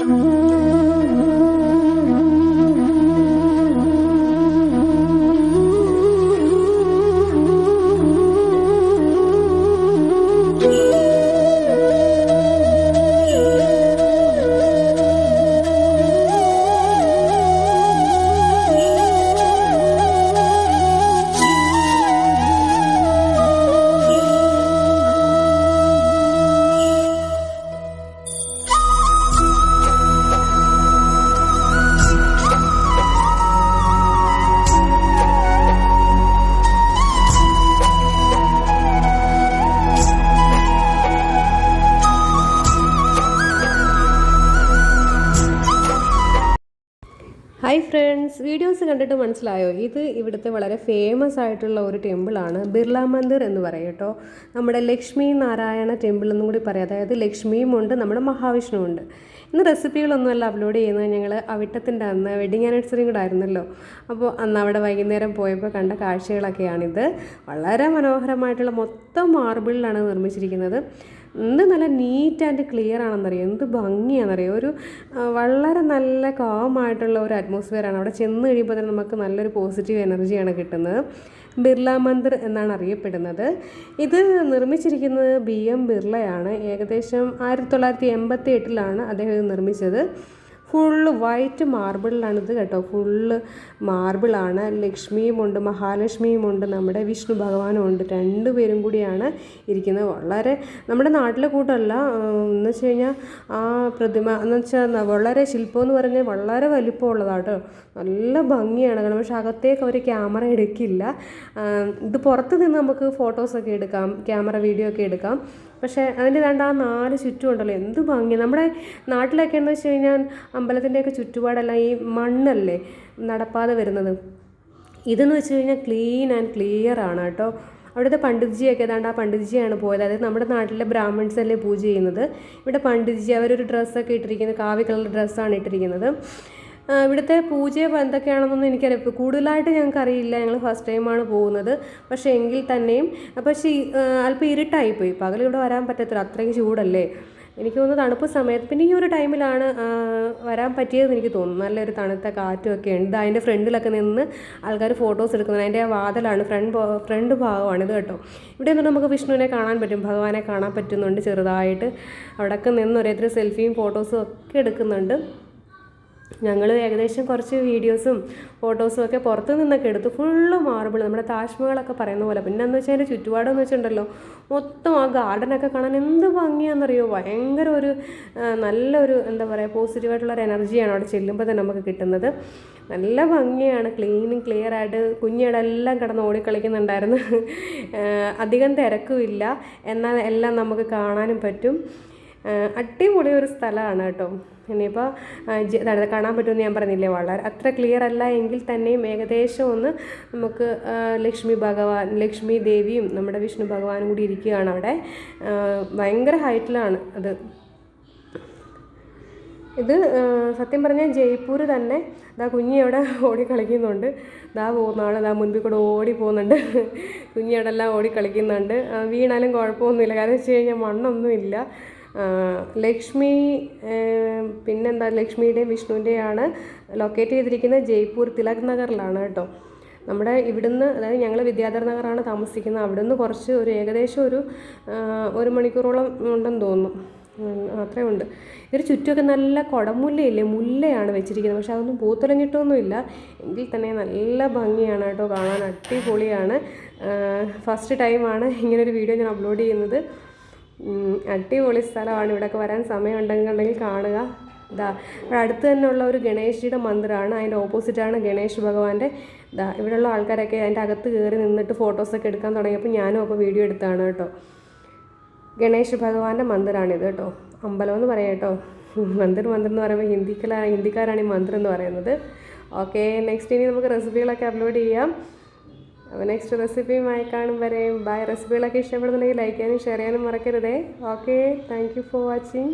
Mm-hmm. Hi friends videos കണ്ടിട്ട് മനസ്സിലായോ? ഇത് ഇവിടുത്തെ വളരെ ഫേമസ് ആയിട്ടുള്ള ഒരു ടെമ്പിളാണ് ബിർള മന്ദിർ എന്ന് പറയും കേട്ടോ. നമ്മുടെ ലക്ഷ്മി നാരായണ ടെമ്പിൾ എന്നും കൂടി പറയാം. അതായത് ലക്ഷ്മിയും ഉണ്ട് നമ്മുടെ മഹാവിഷ്ണുവും ഉണ്ട്. ഇന്ന് റെസിപ്പികളൊന്നുമല്ല അപ്ലോഡ് ചെയ്യുന്നത്. ഞങ്ങൾ അവിട്ടത്തിന്റെ അന്ന് വെഡിങ് ആനിവേഴ്സറിയും കൂടെ ആയിരുന്നല്ലോ. അപ്പോൾ അന്ന് അവിടെ വൈകുന്നേരം പോയപ്പോൾ കണ്ട കാഴ്ചകളൊക്കെയാണിത്. വളരെ മനോഹരമായിട്ടുള്ള മൊത്തം മാർബിളിലാണ് നിർമ്മിച്ചിരിക്കുന്നത്. എന്ത് നല്ല നീറ്റ് ആൻഡ് ക്ലിയർ ആണെന്നറിയോ? എന്ത് ഭംഗിയാണെന്നറിയോ? ഒരു വളരെ നല്ല കാമായിട്ടുള്ള ഒരു അറ്റ്മോസ്ഫിയറാണ് അവിടെ ചെന്ന് കഴിയുമ്പോൾ തന്നെ നമുക്ക് നല്ലൊരു പോസിറ്റീവ് എനർജിയാണ് കിട്ടുന്നത്. ബിർള മന്ദിർ എന്നാണ് അറിയപ്പെടുന്നത്. ഇത് നിർമ്മിച്ചിരിക്കുന്നത് ബി എം ബിർളയാണ്. ഏകദേശം ആയിരത്തി തൊള്ളായിരത്തി എൺപത്തി എട്ടിലാണ് അദ്ദേഹം ഇത് നിർമ്മിച്ചത്. ഫുള്ള് വൈറ്റ് മാർബിളിലാണിത് കേട്ടോ. ഫുള്ള് മാർബിളാണ് ലക്ഷ്മിയുമുണ്ട് മഹാലക്ഷ്മിയുമുണ്ട് നമ്മുടെ വിഷ്ണു ഭഗവാനും ഉണ്ട് പേരും കൂടിയാണ് ഇരിക്കുന്നത്. വളരെ നമ്മുടെ നാട്ടിലെ കൂട്ടമല്ല. എന്ന് വെച്ച് കഴിഞ്ഞാൽ ആ പ്രതിമ എന്ന് വെച്ചാൽ വളരെ ശില്പം എന്ന് പറഞ്ഞാൽ വളരെ വലിപ്പമുള്ളതാണ് കേട്ടോ നല്ല ഭംഗിയാണ് കാരണം പക്ഷെ അകത്തേക്ക് അവർ ക്യാമറ എടുക്കില്ല. ഇത് പുറത്ത് നിന്ന് നമുക്ക് ഫോട്ടോസൊക്കെ എടുക്കാം. ക്യാമറ വീഡിയോ ഒക്കെ എടുക്കാം. പക്ഷേ അതിന്റെ രണ്ട് ആ നാല് ചുറ്റും ഉണ്ടല്ലോ എന്ത് ഭംഗി. നമ്മുടെ നാട്ടിലൊക്കെ എന്ന് വെച്ച് കഴിഞ്ഞാൽ അമ്പലത്തിന്റെയൊക്കെ ചുറ്റുപാടെല്ലാം ഈ മണ്ണല്ലേ നടപ്പാതെ വരുന്നത്. ഇതെന്ന് വെച്ച് കഴിഞ്ഞാൽ ക്ലീൻ ആൻഡ് ക്ലിയർ ആണ് കേട്ടോ. അവിടുത്തെ പണ്ഡിത്ജിയൊക്കെ ഏതാണ്ട് ആ പണ്ഡിത്ജിയാണ് പോയത്. അതായത് നമ്മുടെ നാട്ടിലെ ബ്രാഹ്മിൺസ് അല്ലേ പൂജ ചെയ്യുന്നത്. ഇവിടെ പണ്ഡിറ്റ്ജി അവരൊരു ഡ്രസ്സൊക്കെ ഇട്ടിരിക്കുന്നത് കാവ്യ കളർ ഡ്രസ്സാണ് ഇട്ടിരിക്കുന്നത്. ഇവിടുത്തെ പൂജയോ എന്തൊക്കെയാണെന്നൊന്നും എനിക്കറിയാം. ഇപ്പോൾ കൂടുതലായിട്ട് ഞങ്ങൾക്കറിയില്ല. ഞങ്ങൾ ഫസ്റ്റ് ടൈമാണ് പോകുന്നത്. പക്ഷേ എങ്കിൽ തന്നെയും പക്ഷേ അല്പം ഇരുട്ടായിപ്പോയി. പകൽ ഇവിടെ വരാൻ പറ്റത്തില്ല. അത്രയ്ക്ക് ചൂടല്ലേ? എനിക്ക് തോന്നുന്നു തണുപ്പ് സമയത്ത് പിന്നെ ഈ ഒരു ടൈമിലാണ് വരാൻ പറ്റിയതെന്ന് എനിക്ക് തോന്നുന്നു. നല്ലൊരു തണുത്ത കാറ്റും ഒക്കെ ഉണ്ട്. അതിന്റെ ഫ്രണ്ടിലൊക്കെ നിന്ന് ആൾക്കാർ ഫോട്ടോസ് എടുക്കുന്നത് അതിന്റെ വാതിലാണ് ഫ്രണ്ട് ഫ്രണ്ട് ഭാഗമാണ് ഇത് കേട്ടോ. ഇവിടെ നിന്ന് നമുക്ക് വിഷ്ണുവിനെ കാണാൻ പറ്റും. ഭഗവാനെ കാണാൻ പറ്റുന്നുണ്ട് ചെറുതായിട്ട്. അവിടെയൊക്കെ നിന്ന് ഓരോരുത്തർ സെൽഫിയും ഫോട്ടോസും ഒക്കെ എടുക്കുന്നുണ്ട്. ഞങ്ങൾ ഏകദേശം കുറച്ച് വീഡിയോസും ഫോട്ടോസും ഒക്കെ പുറത്ത് നിന്നൊക്കെ എടുത്ത് ഫുള്ള് മാർബിൾ നമ്മുടെ താജ്മഹലൊക്കെ പറയുന്ന പോലെ. പിന്നെ എന്ന് വെച്ചാൽ അതിന്റെ ചുറ്റുപാടെന്ന് വെച്ചിട്ടുണ്ടല്ലോ. മൊത്തം ആ ഗാർഡനൊക്കെ കാണാൻ എന്ത് ഭംഗിയാണെന്നറിയോ ഭയങ്കര ഒരു നല്ലൊരു എന്താ പറയുക പോസിറ്റീവായിട്ടുള്ള ഒരു എനർജിയാണ് അവിടെ ചെല്ലുമ്പോൾ തന്നെ നമുക്ക് കിട്ടുന്നത്. നല്ല ഭംഗിയാണ്. ക്ലീനും ക്ലിയർ ആയിട്ട് കുഞ്ഞിടെല്ലാം കിടന്ന് ഓടിക്കളിക്കുന്നുണ്ടായിരുന്നു. അധികം തിരക്കുമില്ല എന്നാൽ എല്ലാം നമുക്ക് കാണാനും പറ്റും. അടിപൊളി ഒരു സ്ഥലമാണ് കേട്ടോ. ഇനിയിപ്പോൾ കാണാൻ പറ്റുമെന്ന് ഞാൻ പറഞ്ഞില്ലേ വളരെ അത്ര ക്ലിയർ അല്ല എങ്കിൽ തന്നെയും ഏകദേശം ഒന്ന് നമുക്ക് ലക്ഷ്മി ഭഗവാൻ ലക്ഷ്മി ദേവിയും നമ്മുടെ വിഷ്ണു ഭഗവാനും കൂടി ഇരിക്കുകയാണ് അവിടെ. ഭയങ്കര ഹൈറ്റിലാണ് അത്. ഇത് സത്യം പറഞ്ഞാൽ ജയ്പൂർ തന്നെ ദാ കുഞ്ഞി അവിടെ ഓടി കളിക്കുന്നുണ്ട്. ദാ പോകുന്ന ആൾ ദാ മുൻപിൽ കൂടെ ഓടി പോകുന്നുണ്ട്. കുഞ്ഞി അവിടെ എല്ലാം ഓടി കളിക്കുന്നുണ്ട്. വീണാലും കുഴപ്പമൊന്നുമില്ല. കാരണം വെച്ച് കഴിഞ്ഞാൽ മണ്ണൊന്നുമില്ല. ലക്ഷ്മി പിന്നെന്താ ലക്ഷ്മിയുടെയും വിഷ്ണുവിന്റെയാണ് ലൊക്കേറ്റ് ചെയ്തിരിക്കുന്നത് ജയ്പൂർ തിലക് നഗറിലാണ് കേട്ടോ. നമ്മുടെ ഇവിടുന്ന് അതായത് ഞങ്ങൾ വിദ്യാധര നഗറാണ് താമസിക്കുന്നത്. അവിടുന്ന് കുറച്ച് ഒരു ഏകദേശം ഒരു ഒരു മണിക്കൂറോളം ഉണ്ടെന്ന് തോന്നുന്നു. അത്രേ ഉണ്ട്. ഇതിന് ചുറ്റുമൊക്കെ നല്ല കുടമുല്ലയില്ലേ? മുല്ലയാണ് വെച്ചിരിക്കുന്നത്. പക്ഷെ അതൊന്നും പൂത്തുലഞ്ഞിട്ടൊന്നുമില്ല. എങ്കിൽ തന്നെ നല്ല ഭംഗിയാണ് കേട്ടോ കാണാൻ. അടിപൊളിയാണ്. ഫസ്റ്റ് ടൈമാണ് ഇങ്ങനൊരു വീഡിയോ ഞാൻ അപ്ലോഡ് ചെയ്യുന്നത്. അടിപൊളി സ്ഥലമാണ്. ഇവിടെയൊക്കെ വരാൻ സമയം ഉണ്ടെങ്കിൽ കാണുക. ഇതാ ഇവിടെ അടുത്ത് തന്നെയുള്ള ഒരു ഗണേശിയുടെ മന്ദിരമാണ്. അതിന്റെ ഓപ്പോസിറ്റാണ് ഗണേഷ് ഭഗവാന്റെ. ഇതാ ഇവിടെയുള്ള ആൾക്കാരൊക്കെ അതിന്റെ അകത്ത് കയറി നിന്നിട്ട് ഫോട്ടോസൊക്കെ എടുക്കാൻ തുടങ്ങിയപ്പോൾ ഞാനും അപ്പോൾ വീഡിയോ എടുത്താണ് കേട്ടോ. ഗണേഷ് ഭഗവാന്റെ മന്ദിരമാണിത് കേട്ടോ. അമ്പലം എന്ന് പറയാം കേട്ടോ. മന്ദിർ മന്ദിർ എന്ന് പറയുമ്പോൾ ഹിന്ദിക്കാരാണ് ഹിന്ദിക്കാരാണ് ഈ മന്ദിർ എന്ന് പറയുന്നത്. ഓക്കെ നെക്സ്റ്റ് ഇനി നമുക്ക് റെസിപ്പികളൊക്കെ അപ്ലോഡ് ചെയ്യാം. അപ്പോൾ നെക്സ്റ്റ് റെസിപ്പിയുമായി കാണും വരെ. ബൈ റെസിപ്പികളൊക്കെ ഇഷ്ടപ്പെടുന്നുണ്ടെങ്കിൽ ലൈക്ക് ചെയ്യാനും ഷെയർ ചെയ്യാനും മറക്കരുതേ. Okay thank for watching